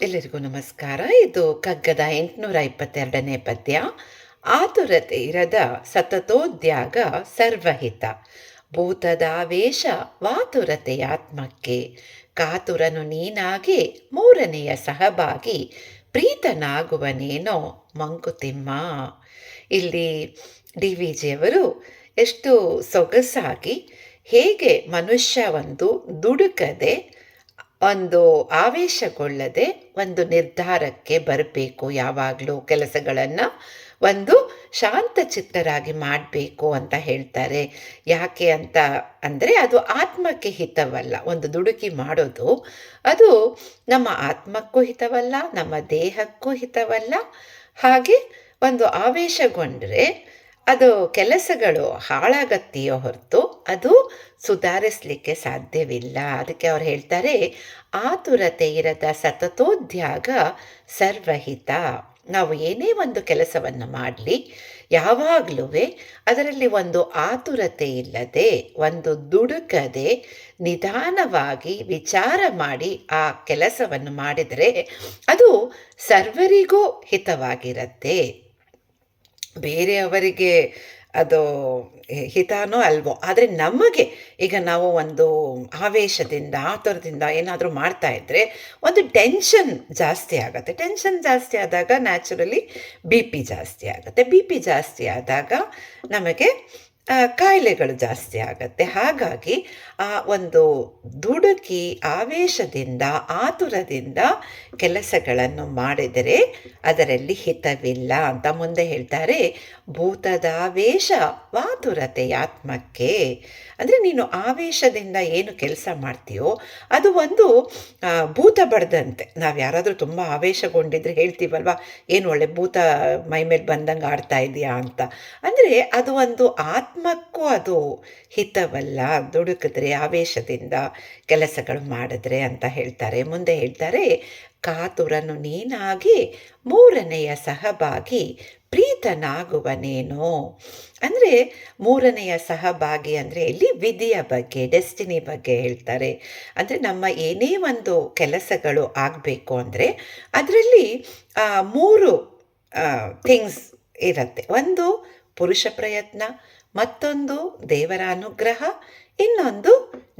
ಎಲ್ಲರಿಗೂ ನಮಸ್ಕಾರ. ಇದು ಕಗ್ಗದ ಎಂಟುನೂರ ಇಪ್ಪತ್ತೆರಡನೇ ಪದ್ಯ. ಆತುರತೆ ಇರದ ಸತತೋದ್ಯಾಗ ಸರ್ವಹಿತ. ಭೂತದಾವೇಶ ವಾತುರತೆಯಾತ್ಮಕ್ಕೆ ಕಾತುರನು ನೀನಾಗಿ ಮೂರನೆಯ ಸಹಭಾಗಿ. ಪ್ರೀತನಾಗುವನೇನೋ ಮಂಕುತಿಮ್ಮ. ಇಲ್ಲಿ ಡಿ ವಿ ಜಿಯವರು ಎಷ್ಟು ಸೊಗಸಾಗಿ ಹೇಗೆ ಮನುಷ್ಯ ಒಂದು ದುಡುಕದೆ ಒಂದು ಆವೇಶಗೊಳ್ಳದೆ ಒಂದು ನಿರ್ಧಾರಕ್ಕೆ ಬರಬೇಕು ಯಾವಾಗಲೂ ಕೆಲಸಗಳನ್ನು ಒಂದು ಶಾಂತಚಿತ್ತರಾಗಿ ಮಾಡಬೇಕು ಅಂತ ಹೇಳ್ತಾರೆ. ಯಾಕೆ ಅಂತ ಅಂದರೆ ಅದು ಆತ್ಮಕ್ಕೆ ಹಿತವಲ್ಲ. ಒಂದು ದುಡುಕಿ ಮಾಡೋದು ಅದು ನಮ್ಮ ಆತ್ಮಕ್ಕೂ ಹಿತವಲ್ಲ, ನಮ್ಮ ದೇಹಕ್ಕೂ ಹಿತವಲ್ಲ. ಹಾಗೆ ಒಂದು ಆವೇಶಗೊಂಡ್ರೆ ಅದು ಕೆಲಸಗಳು ಹಾಳಾಗತ್ತೆಯೋ ಹೊರತು ಅದು ಸುಧಾರಿಸಲಿಕ್ಕೆ ಸಾಧ್ಯವಿಲ್ಲ. ಅದಕ್ಕೆ ಅವ್ರು ಹೇಳ್ತಾರೆ, ಆತುರತೆ ಇರದ ಸತತೋದ್ಯಾಗ ಸರ್ವಹಿತ. ನಾವು ಏನೇ ಒಂದು ಕೆಲಸವನ್ನು ಮಾಡಲಿ ಯಾವಾಗಲೂ ಅದರಲ್ಲಿ ಒಂದು ಆತುರತೆ ಇಲ್ಲದೆ, ಒಂದು ದುಡುಕದೆ ನಿಧಾನವಾಗಿ ವಿಚಾರ ಮಾಡಿ ಆ ಕೆಲಸವನ್ನು ಮಾಡಿದರೆ ಅದು ಸರ್ವರಿಗೂ ಹಿತವಾಗಿರುತ್ತೆ. ಬೇರೆಯವರಿಗೆ ಅದು ಹಿತನೋ ಅಲ್ವೋ? ಆದರೆ ನಮಗೆ ಈಗ ನಾವು ಒಂದು ಆವೇಶದಿಂದ, ಆತುರದಿಂದ ಏನಾದರೂ ಮಾಡ್ತಾ ಇದ್ದರೆ ಒಂದು ಟೆನ್ಷನ್ ಜಾಸ್ತಿ ಆಗುತ್ತೆ. ಟೆನ್ಷನ್ ಜಾಸ್ತಿ ಆದಾಗ ನ್ಯಾಚುರಲಿ ಬಿ ಪಿ ಜಾಸ್ತಿ ಆಗುತ್ತೆ. ಬಿ ಪಿ ಜಾಸ್ತಿ ಆದಾಗ ನಮಗೆ ಕಾಯಿಲೆಗಳು ಜಾಸ್ತಿ ಆಗತ್ತೆ. ಹಾಗಾಗಿ, ಆ, ಒಂದು ದುಡುಕಿ, ಆವೇಶದಿಂದ, ಆತುರದಿಂದ ಕೆಲಸಗಳನ್ನು ಮಾಡಿದರೆ ಅದರಲ್ಲಿ ಹಿತವಿಲ್ಲ ಅಂತ ಮುಂದೆ ಹೇಳ್ತಾರೆ ಭೂತದಾವೇಶ, ವಾತುರತೆಯಾತ್ಮಕ್ಕೆ. ಅಂದರೆ ನೀನು ಆವೇಶದಿಂದ ಏನು ಕೆಲಸ ಮಾಡ್ತೀಯೋ ಅದು ಒಂದು ಭೂತ ಬಡ್ದಂತೆ ನಾವು ಯಾರಾದರೂ ತುಂಬ ಆವೇಶಗೊಂಡಿದ್ರೆ ಹೇಳ್ತೀವಲ್ವ, ಏನು ಒಳ್ಳೆ ಭೂತ ಮೈ ಮೇಲೆ ಬಂದಂಗೆ ಆಡ್ತಾ ಇದೆಯಾ? ಅಂತ. ಅಂದರೆ ಅದು ಒಂದು ಆತ್ಮಕ್ಕೂ ಅದು ಹಿತವಲ್ಲ. ದುಡುಕಿದ್ರೆ ಆವೇಶದಿಂದ ಕೆಲಸಗಳು ಮಾಡಿದ್ರೆ ಅಂತ ಹೇಳ್ತಾರೆ. ಮುಂದೆ ಹೇಳ್ತಾರೆ, ಕಾತುರನು ನೀನಾಗಿ ಮೂರನೆಯ ಸಹಭಾಗಿ ಪ್ರೀತನಾಗುವನೇನೋ? ಅಂದರೆ ಮೂರನೆಯ ಸಹಭಾಗಿ ಅಂದರೆ ಇಲ್ಲಿ ವಿಧಿಯ ಬಗ್ಗೆ ಡೆಸ್ಟಿನಿ ಬಗ್ಗೆ ಹೇಳ್ತಾರೆ. ಅಂದರೆ ನಮ್ಮ ಏನೇ ಒಂದು ಕೆಲಸಗಳು ಆಗಬೇಕು ಅಂದರೆ ಅದರಲ್ಲಿ ಮೂರು ಥಿಂಗ್ಸ್ ಇರುತ್ತೆ. ಒಂದು ಪುರುಷ ಪ್ರಯತ್ನ, ಮತ್ತೊಂದು ದೇವರ ಅನುಗ್ರಹ, ಇನ್ನೊಂದು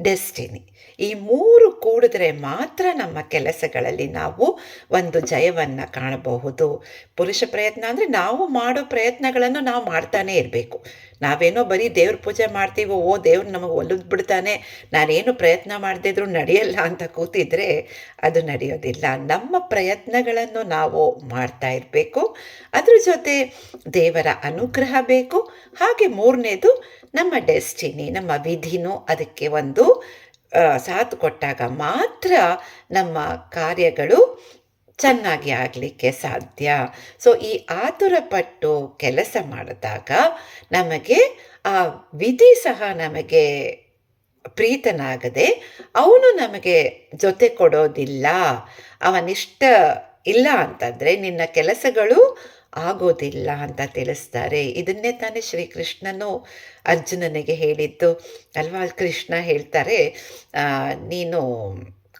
ಡೆಸ್ಟಿನಿ ಈ ಮೂರು ಕೂಡಿದ್ರೆ ಮಾತ್ರ ನಮ್ಮ ಕೆಲಸಗಳಲ್ಲಿ ನಾವು ಒಂದು ಜಯವನ್ನು ಕಾಣಬಹುದು. ಪುರುಷ ಪ್ರಯತ್ನ ಅಂದರೆ ನಾವು ಮಾಡೋ ಪ್ರಯತ್ನಗಳನ್ನು ನಾವು ಮಾಡ್ತಾನೇ ಇರಬೇಕು. ನಾವೇನೋ ಬರೀ ದೇವ್ರ ಪೂಜೆ ಮಾಡ್ತೀವೋ, ಓ ದೇವ್ರು ನಮಗೆ ಒಲಿದು ಬಿಡ್ತಾನೆ, ನಾನೇನು ಪ್ರಯತ್ನ ಮಾಡದಿದ್ರು ನಡೆಯಲ್ಲ ಅಂತ ಕೂತಿದ್ರೆ ಅದು ನಡೆಯೋದಿಲ್ಲ. ನಮ್ಮ ಪ್ರಯತ್ನಗಳನ್ನು ನಾವು ಮಾಡ್ತಾ ಇರಬೇಕು. ಅದ್ರ ಜೊತೆ ದೇವರ ಅನುಗ್ರಹ ಬೇಕು. ಹಾಗೆ ಮೂರನೇದು ನಮ್ಮ ಡೆಸ್ಟಿನಿ, ನಮ್ಮ ವಿಧಿನೂ ಅದಕ್ಕೆ ಒಂದು ಸಾಥ್ ಕೊಟ್ಟಾಗ ಮಾತ್ರ ನಮ್ಮ ಕಾರ್ಯಗಳು ಚೆನ್ನಾಗಿ ಆಗಲಿಕ್ಕೆ ಸಾಧ್ಯ. ಸೊ ಈ ಆತುರಪಟ್ಟು ಕೆಲಸ ಮಾಡಿದಾಗ ನಮಗೆ ಆ ವಿಧಿ ಸಹ ನಮಗೆ ಪ್ರೀತನಾಗದೆ ಅವನು ನಮಗೆ ಜೊತೆ ಕೊಡೋದಿಲ್ಲ. ಅವನಿಷ್ಟ ಇಲ್ಲ ಅಂತಂದರೆ ನಿನ್ನ ಕೆಲಸಗಳು ಆಗೋದಿಲ್ಲ ಅಂತ ತಿಳಿಸ್ತಾರೆ. ಇದನ್ನೇ ತಾನೇ ಶ್ರೀಕೃಷ್ಣನು ಅರ್ಜುನನಿಗೆ ಹೇಳಿದ್ದು. ಅಲ್ವಾ? ಕೃಷ್ಣ ಹೇಳ್ತಾರೆ ನೀನು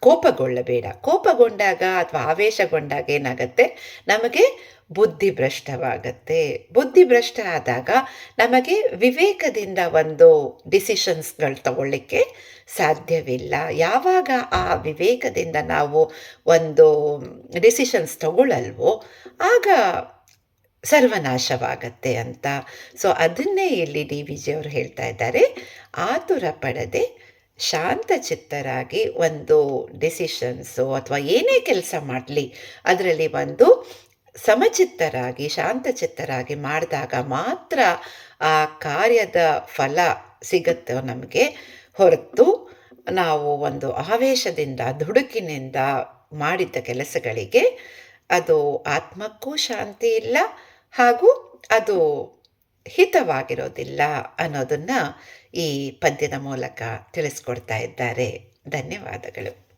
ಕೋಪಗೊಳ್ಳಬೇಡ. ಕೋಪಗೊಂಡಾಗ ಅಥವಾ ಆವೇಶಗೊಂಡಾಗ ಏನಾಗುತ್ತೆ? ನಮಗೆ ಬುದ್ಧಿ ಭ್ರಷ್ಟವಾಗತ್ತೆ ಬುದ್ಧಿ ಭ್ರಷ್ಟ ಆದಾಗ ನಮಗೆ ವಿವೇಕದಿಂದ ಒಂದು ಡಿಸಿಷನ್ಸ್ಗಳು ತಗೊಳ್ಳಿಕ್ಕೆ ಸಾಧ್ಯವಿಲ್ಲ. ಯಾವಾಗ ಆ ವಿವೇಕದಿಂದ ನಾವು ಒಂದು ಡಿಸಿಷನ್ಸ್ ತಗೊಳ್ಳಲ್ವೋ ಆಗ ಸರ್ವನಾಶವಾಗತ್ತೆ ಅಂತ. ಸೊ, ಅದನ್ನೇ ಇಲ್ಲಿ ಡಿ ವಿ ಜಿಯವರು ಹೇಳ್ತಾ ಇದ್ದಾರೆ. ಆತುರ ಪಡದೆ ಶಾಂತಚಿತ್ತರಾಗಿ ಒಂದು ಡಿಸಿಷನ್ಸು ಅಥವಾ ಏನೇ ಕೆಲಸ ಮಾಡಲಿ, ಅದರಲ್ಲಿ ಒಂದು ಸಮಚಿತ್ತರಾಗಿ ಶಾಂತಚಿತ್ತರಾಗಿ ಮಾಡಿದಾಗ ಮಾತ್ರ ಆ ಕಾರ್ಯದ ಫಲ ಸಿಗುತ್ತೆ ನಮಗೆ? ಹೊರತು ನಾವು ಒಂದು ಆವೇಶದಿಂದ, ದುಡುಕಿನಿಂದ ಮಾಡಿದ್ದ ಕೆಲಸಗಳಿಗೆ ಅದು ಆತ್ಮಕ್ಕೂ ಶಾಂತಿ ಇಲ್ಲ ಹಾಗೂ ಅದು ಹಿತವಾಗಿರೋದಿಲ್ಲ ಅನ್ನೋದನ್ನು ಈ ಪದ್ಯದ ಮೂಲಕ ತಿಳಿಸ್ಕೊಡ್ತಾ ಇದ್ದಾರೆ. ಧನ್ಯವಾದಗಳು.